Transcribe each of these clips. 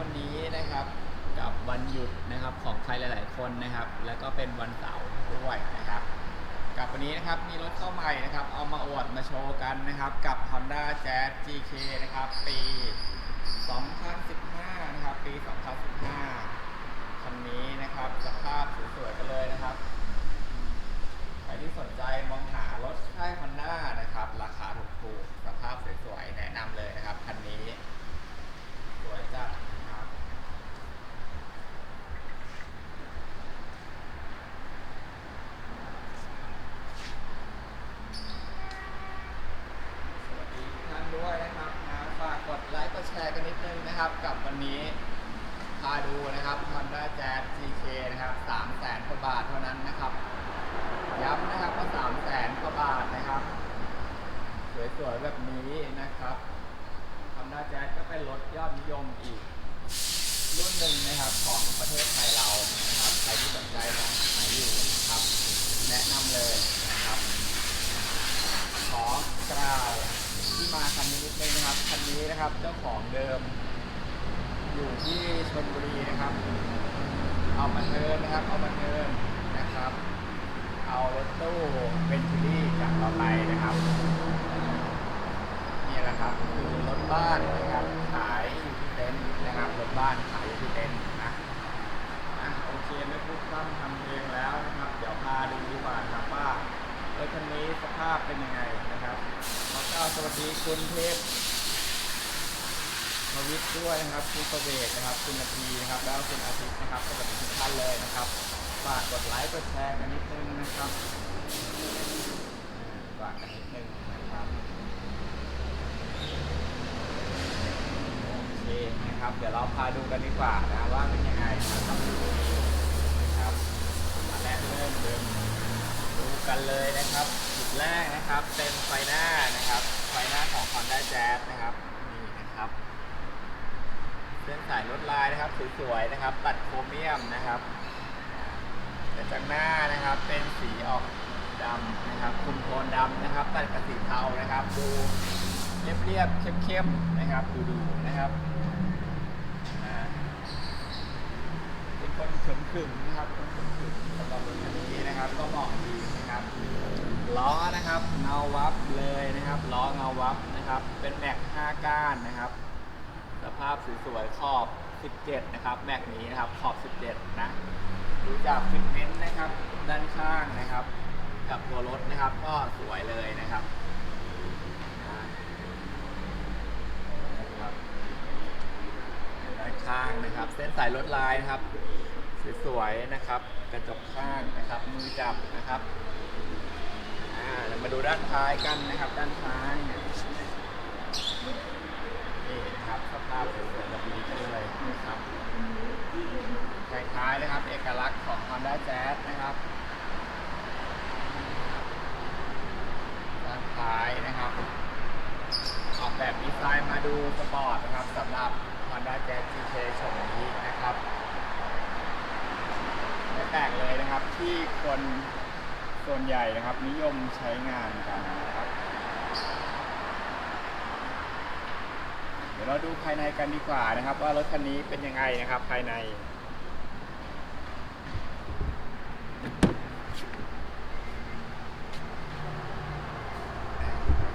วันนี้นะครับกับวันหยุดนะครับของใครหลาย ๆ คนนะครับ แล้วก็เป็นวันเสาร์ด้วยนะครับกับวันนี้นะครับมีรถเข้าใหม่นะครับ เอามาอวดมาโชว์กันนะครับ กับ Honda Jazz GK นะครับ ปี 2015 นะครับ ปี 2015 คันนี้นะครับ สภาพสวยๆกันเลยนะครับ ใครที่สนใจมองหารถค่าย Honda นะครับ ราคาถูกๆ สภาพสวยๆ แนะนำเลยนะครับ คันนี้ สวยจัดนะครับ สวัสดีทุกท่านด้วยนะครับนะฝากกดไลค์กดแชร์กันนิดนึงนะครับ กับวั นี้พาดูนะครับ Honda Jazz GK นะครับ3แสนกว่าบาทเท่านั้นนะครับย้ำนะครับว่า3แสนกว่าบาทนะครับ สวยๆแบบนี้นะครับ Honda Jazz ก็เป็นรถยอดนิยมอีก รุ่นหนึ่งนะครับของประเทศไทยเรานะครับใครที่สนใจนะหาอยู่นะครับ แนะนำเลยนะครับ ขอกล่าวที่มาคันนี้นิดนึงนะครับคันนี้นะครับเจ้าของเดิม อยู่ที่ชลบุรีนะครับ เอามาเทินนะครับ เอามาเทินนะครับ เอารถตู้เวนทูรี่จากเราไปนะครับนี่แหละครับคือรถบ้านนะครับขายอยู่ที่เต็นท์นะครับรถบ้านขายอยู่ที่เต็นท์นะอะโอเคไม่พูดพร่ำทำเพลงแล้วนะครับ เดี๋ยวพาดูดีกว่าครับว่ารถคันนี้สภาพเป็นยังไงนะครับขอกล่าวสวัสดีคุณเทพ ทวิทย์ด้วยนะครับคุณประเวศนะครับ คุณนาทีนะครับ แล้วคุณอาทิตย์นะครับสวัสดีทุกท่านเลยนะครับฝากกดไลค์กดแชร์กันนิดนึงนะครับฝากกันนิดนึงนะครับโอเคนะครับ เดี๋ยวเราพาดูกันดีกว่านะว่าเป็นยังไงนะครับนะครับมาแรกเริ่มเดิมดูกันเลยนะครับจุดแรกนะครับเป็นไฟหน้านะครับ ไฟหน้าของ Honda Jazz นะครับนี่นะครับ เส้นสายลวดลายนะครับสวยๆนะครับ ตัดโครเมียมนะครับแต่จากหน้านะครับ เป็นสีออกดำนะครับคุมโทนดำนะครับ ตัดกับสีเทานะครับ ดูเรียบๆเข้มๆนะครับ ดูดูๆนะครับอ่าเป็นคนขึมขึมๆนะครับคนขึมขึมๆสำหรับรถคันนี้นะครับ ก็เหมาะดีนะครับล้อนะครับเงาวับเลยนะครับล้อเงาวับนะครับ เป็นแม็ก5ก้านนะครับ สภาพสวยๆขอบ 17 นะครับ แม็กนี้นะครับ ขอบ 17 นะ ดูจากฟิตเมนต์นะครับ ด้านข้างนะครับ กับตัวรถนะครับ ก็สวยเลยนะครับด้านข้างนะครับ เส้นสายลวดลายนะครับ สวยๆนะครับ กระจกข้างนะครับ มือจับนะครับเรามาดูด้านท้ายกันนะครับ ด้านท้ายเนี่ย ครับสภาพสวยๆแบบนี้เลยนะครับท้ายๆนะครับ เอกลักษณ์ของ Honda Jazz นะครับด้านท้ายนะครับ ออกแบบดีไซน์มาดูสปอร์ตนะครับสำหรับ Honda Jazz GK ชมนี้นะครับไม่แปลกเลยนะครับที่คนส่วนใหญ่นะครับนิยมใช้งานกันนะครับ เราดูภายในกันดีกว่านะครับ ว่ารถคันนี้เป็นยังไงนะครับภายใน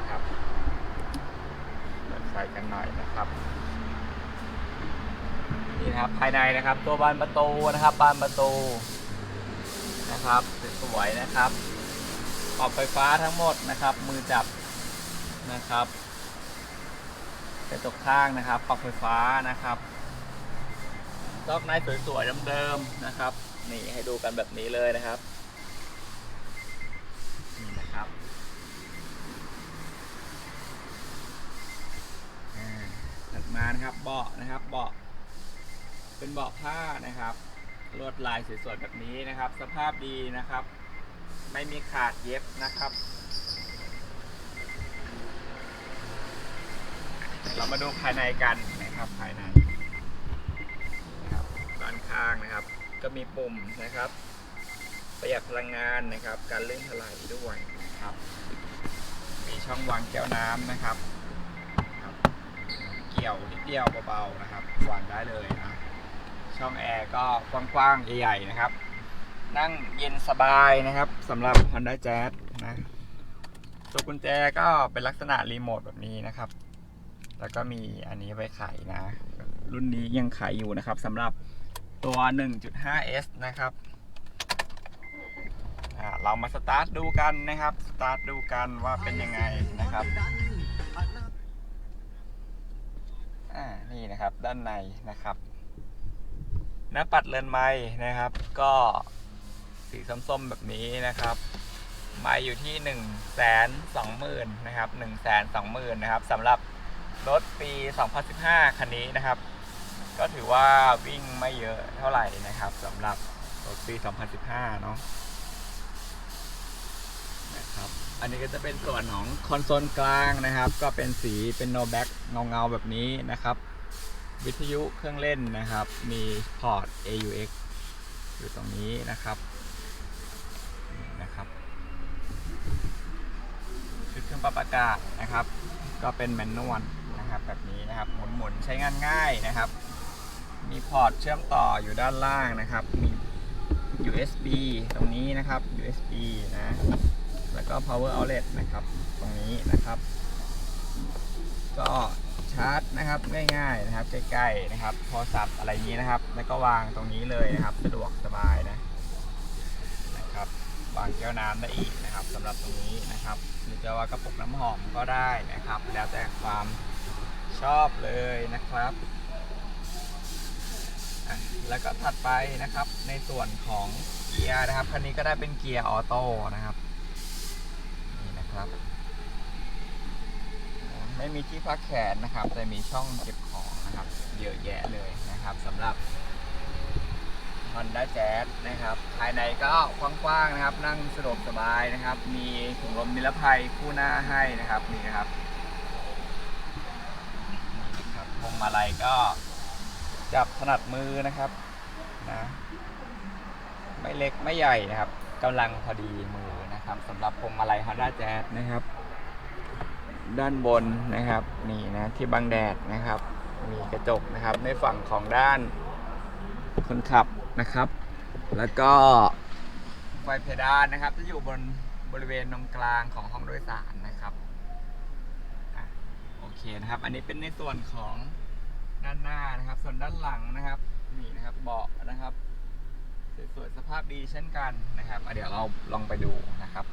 ครับเปิดไฟกันหน่อยนะครับนี่นะครับภายในนะครับตัวบานประตูนะครับบานประตูนะครับสวยๆนะครับขอบไฟฟ้าทั้งหมดนะครับ มือจับนะครับ กระจกข้างนะครับ ปรับไฟฟ้านะครับลอกในสวยๆเดิมๆนะครับ นี่ให้ดูกันแบบนี้เลยนะครับ นี่นะครับอ่าถัดมานะครับเบาะนะครับเบาะเป็นเบาะผ้านะครับลวดลายสวยๆแบบนี้นะครับ สภาพดีนะครับ ไม่มีขาดเย็บนะครับ เรามาดูภายในกันนะครับภายในนะครับด้านข้างนะครับ ก็มีปุ่มนะครับ ประหยัดพลังงานนะครับ การเลื่อนถลายด้วยนะครับ มีช่องวางแก้วน้ำนะครับเกี่ยวนิดเดียวเบาๆนะครับวางได้เลยนะช่องแอร์ก็กว้างๆใหญ่ๆนะครับ นั่งเย็นสบายนะครับสำหรับ Honda Jazz นะตัวกุญแจก็เป็นลักษณะรีโมทแบบนี้นะครับ แล้วก็มีอันนี้ไว้ไขนะ รุ่นนี้ยังขายอยู่นะครับสำหรับตัว 1.5S นะครับเรามาสตาร์ทดูกันนะครับ สตาร์ทดูกันว่าเป็นยังไงนะครับอ่านี่นะครับด้านในนะครับหน้าปัดเรือนไม้นะครับ ก็สีส้มๆแบบนี้นะครับไม้อยู่ที่1นึ่งแสนสองหมื่นนะครับ1นึ่งแสนสองหมื่นนะครับสำหรับ รถปี 2015 คันนี้นะครับ ก็ถือว่าวิ่งไม่เยอะเท่าไหร่นะครับสำหรับรถปี 2015 เนาะนะครับ อันนี้ก็จะเป็นส่วนของคอนโซลกลางนะครับ ก็เป็นสีเป็นโนแบ็กเงาๆ แบบนี้นะครับ วิทยุเครื่องเล่นนะครับ มีพอร์ต AUX อยู่ตรงนี้นะครับนี่นะครับชุดเครื่องปรับอากาศนะครับ ก็เป็นแมนนวล นะครับแบบนี้นะครับหมุนๆใช้งานง่ายนะครับ มีพอร์ตเชื่อมต่ออยู่ด้านล่างนะครับ มี USB ตรงนี้นะครับ USB นะ แล้วก็ power outlet นะครับ ตรงนี้นะครับ ก็ชาร์จนะครับง่ายๆนะครับ ใกล้ๆนะครับโทรศัพท์อะไรนี้นะครับ แล้วก็วางตรงนี้เลยนะครับ สะดวกสบายนะนะครับวางแก้วน้ำได้อีกนะครับสำหรับตรงนี้นะครับหรือจะว่ากระปุกน้ำหอมก็ได้นะครับ แล้วแต่ความ ชอบเลยนะครับ แล้วก็ถัดไปนะครับในส่วนของเกียร์นะครับคันนี้ก็ได้เป็นเกียร์ออโต้นะครับนี่นะครับไม่มีที่พักแขนนะครับ แต่มีช่องเก็บของนะครับเยอะแยะเลยนะครับสำหรับ Honda Jazz นะครับ ภายในก็กว้างๆนะครับ นั่งสะดวกสบายนะครับ มีถุงลมนิรภัยคู่หน้าให้นะครับนี่นะครับนี่ครับพ วงมาลัยก็จับถนัดมือนะครับนะไม่เล็กไม่ใหญ่นะครับกำลังพอดีมือนะครับสำหรับพวงมาลัย Honda Jazz นะครับ ด้านบนนะครับนี่นะที่บังแดดนะครับ มีกระจกนะครับในฝั่งของด้านคนขับนะครับ แล้วก็ไฟเพดานนะครับ จะอยู่บนบริเวณตรงกลางของห้องโดยสารนะครับ เคนะครับ อันนี้เป็นในส่วนของด้านหน้านะครับ ส่วนด้านหลังนะครับ นี่นะครับเบาะนะครับสวยๆสภาพดีเช่นกันนะครับเดี๋ยวเราลองไปดูนะครับ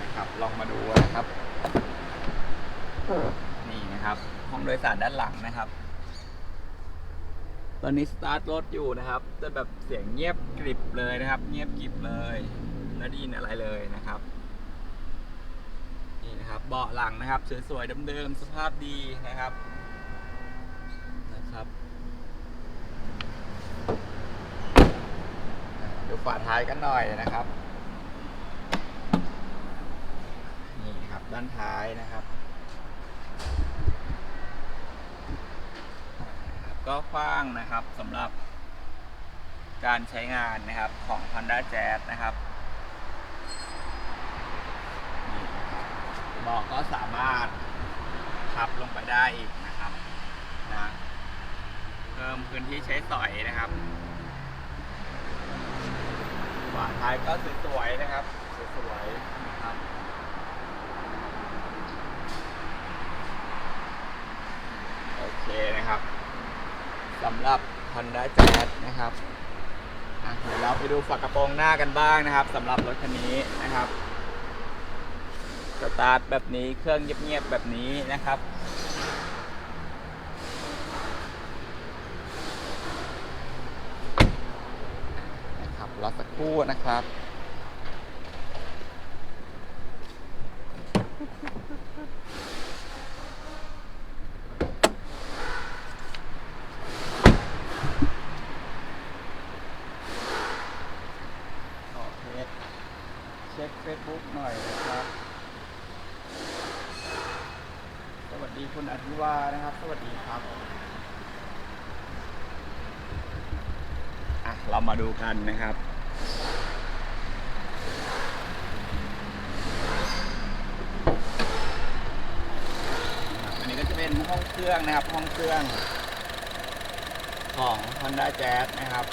นะครับลองมาดูนะครับ นี่นะครับ ห้อง โดยสารด้านหลังนะครับ ตอนนี้สตาร์ทรถอยู่นะครับจะแบบเสียงเงียบกริบเลยนะครับ เงียบกริบเลยไม่ได้ยินอะไรเลยนะครับนี่นะครับเบาะหลังนะครับสวยๆเดิมๆสภาพดีนะครับนะครับดูฝาท้ายกันหน่อยนะครับนี่ครับด้านท้ายนะครับนะครับ ก็กว้างนะครับสำหรับการใช้งานนะครับของ Honda Jazz นะครับนี่นะครับเบาะก็สามารถพับลงไปได้อีกนะครับนะเพิ่มพื้นที่ใช้สอยนะครับฝาท้ายก็สวยๆนะครับสวยๆนะครับโอเคนะครับำหรับ Honda Jazz นะครับอะเดี๋ยวเราไปดูฝากระโปรงหน้ากันบ้างนะครับสำหรับรถคันนี้นะครับสตาร์ทแบบนี้เครื่องเงียบๆแบบนี้นะครับนะครับรอสักครู่นะครับ ขอเฟซเช็คเฟซบุ๊กห น่อยนะครับ สวัสดีคุณอธิวานะครับ สวัสดีครับอะเรามาดูกันนะครับอันนี้ก็จะเป็นห้องเครื่องนะครับ ห้องเครื่องของ Honda Jazz นะครับ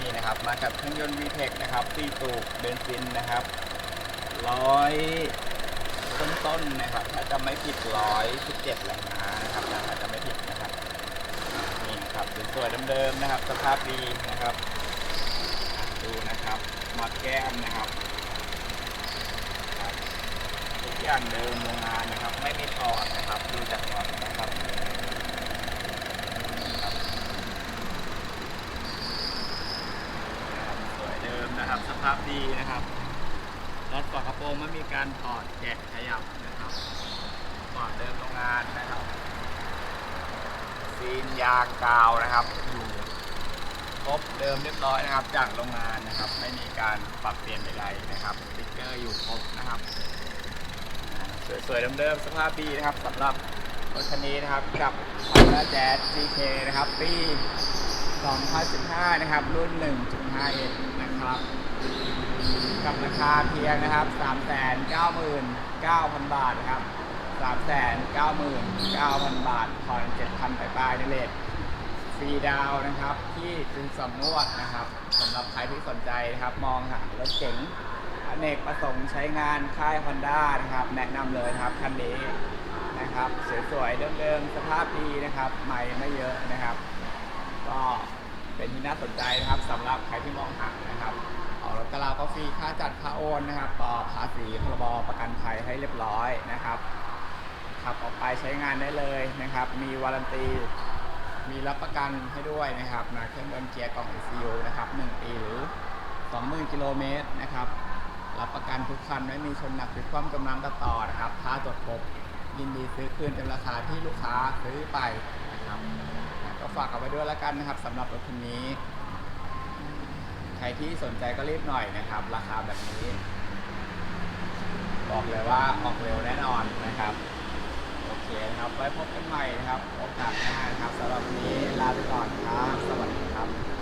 นี่นะครับ มากับเครื่องยนต์ VTEC นะครับ4สูบเบนซินนะครับ ร้อยต้นๆนะครับถ้าจะไม่ผิดร้อยสิบเจ็ดแรงม้านะครับถ้าจะไม่ผิดนะครับนี่นะครับสวยๆเดิมๆนะครับ สภาพดีนะครับ ดูนะครับหมอดแก้มนะครับทุกอย่างเดิมโรงงานนะครับ ไม่มีถอดนะครับ ดูจากหมอดนะครับครับนะครับสวยเดิมนะครับ สภาพดีนะครับ รถฝากระโปรงไม่มีการถอดแกะขยับนะครับถอดเดิมโรงงานนะครับซีนยางกาวนะครับอยู่ครบเดิมเรียบร้อยนะครับ จากโรงงานนะครับ ไม่มีการปรับเปลี่ยนใดๆนะครับสติ๊กเกอร์อยู่ครบนะครับสวยๆเดิมๆสภาพดีนะครับสำหรับรถคันนี้นะครับกับ Honda Jazz GK นะครับปี 2015 นะครับ รุ่น 1.5S นะครับ กับราคาเพียงนะครับ399,000 บาทนะครับ399,000 บาทผ่อน7,000ไปปลายในเลทฟรีดาวนะครับ ที่จึงสำนวดนะครับสำหรับใครที่สนใจนะครับ มองหารถเก๋งอเนกประสงค์ใช้งานค่าย Honda นะครับ แนะนำเลยครับคันนี้นะครับ สวยๆเดิมๆสภาพดีนะครับ ใหม่ไม่เยอะนะครับ ก็เป็นที่น่าสนใจนะครับสำหรับใครที่มองหานะครับ กรถกระลาก็ฟรีค่าจัดค่าโอนนะครับต่อภาษีพรบประกันภัยให้เรียบร้อยนะครับ ขับออกไปใช้งานได้เลยนะครับ มีวารันตี มีรับประกันให้ด้วยนะครับนะเครื่องยนต์เกียร์กล่อง ECU นะครับ 1 ปีหรือ 20,000กิโลเมตรนะครับ รับประกันทุกคันไม่มีชนหนักหรือความกำลังตัดต่อนะครับ ถ้าตรวจพบยินดีซื้อคืนเต็มราคาที่ลูกค้าซื้อไปนะครับก็ฝากเอาไว้ด้วยแล้วกันนะครับสำหรับรถคันนี้ รที่สนใจก็รีบหน่อยนะครับ ราคาแบบนี้ บอกเลยว่าออกเร็วแน่นอนนะครับ โอเคนะครับ ไว้พบกันใหม่นะครับ โอกาสหน้านะครับสำหรับวันนี้ลาไปก่อนครับ สวัสดีครับ